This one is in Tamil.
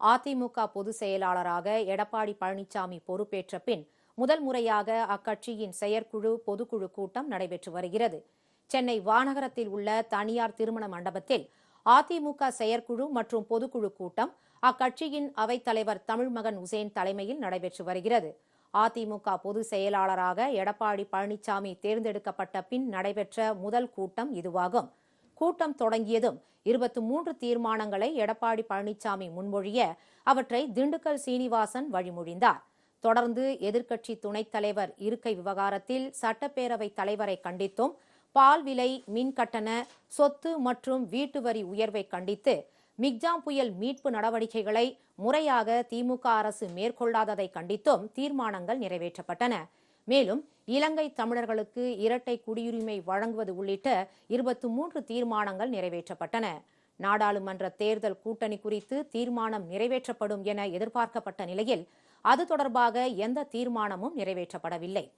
அதிமுக பொதுச் செயலாளராக எடப்பாடி பழனிசாமி பொறுப்பேற்ற பின் முதல் முறையாக அக்கட்சியின் செயற்குழு பொதுக்குழு கூட்டம் நடைபெற்று வருகிறது. சென்னை வானகரத்தில் உள்ள தனியார் திருமண மண்டபத்தில் அதிமுக செயற்குழு மற்றும் பொதுக்குழு கூட்டம் அக்கட்சியின் அவைத்தலைவர் தமிழ்மகன் உசேன் தலைமையில் நடைபெற்று வருகிறது. அதிமுக பொதுச் செயலாளராக எடப்பாடி பழனிசாமி தேர்ந்தெடுக்கப்பட்ட பின் நடைபெற்ற முதல் கூட்டம் இதுவாகும். கூட்டம் தொடங்கியதும் இருபத்தி மூன்று தீர்மானங்களை எடப்பாடி பழனிசாமி முன்மொழிய அவற்றை திண்டுக்கல் சீனிவாசன் வழிமொழிந்தார். தொடர்ந்து எதிர்க்கட்சி துணைத் தலைவர் இருக்கை விவகாரத்தில் சட்டப்பேரவைத் தலைவரை கண்டித்தும் பால் விலை மின் கட்டண சொத்து மற்றும் வீட்டு வரி உயர்வை கண்டித்து மிக்ஜாம் புயல் மீட்பு நடவடிக்கைகளை முறையாக திமுக அரசு மேற்கொள்ளாததை கண்டித்தும் தீர்மானங்கள் நிறைவேற்றப்பட்டன. மேலும் இலங்கை தமிழர்களுக்கு இரட்டை குடியுரிமை வழங்குவது உள்ளிட்ட இருபத்தி மூன்று தீர்மானங்கள் நிறைவேற்றப்பட்டன. நாடாளுமன்ற தேர்தல் கூட்டணி குறித்து தீர்மானம் நிறைவேற்றப்படும் என எதிர்பார்க்கப்பட்ட நிலையில் அது தொடர்பாக எந்த தீர்மானமும் நிறைவேற்றப்படவில்லை.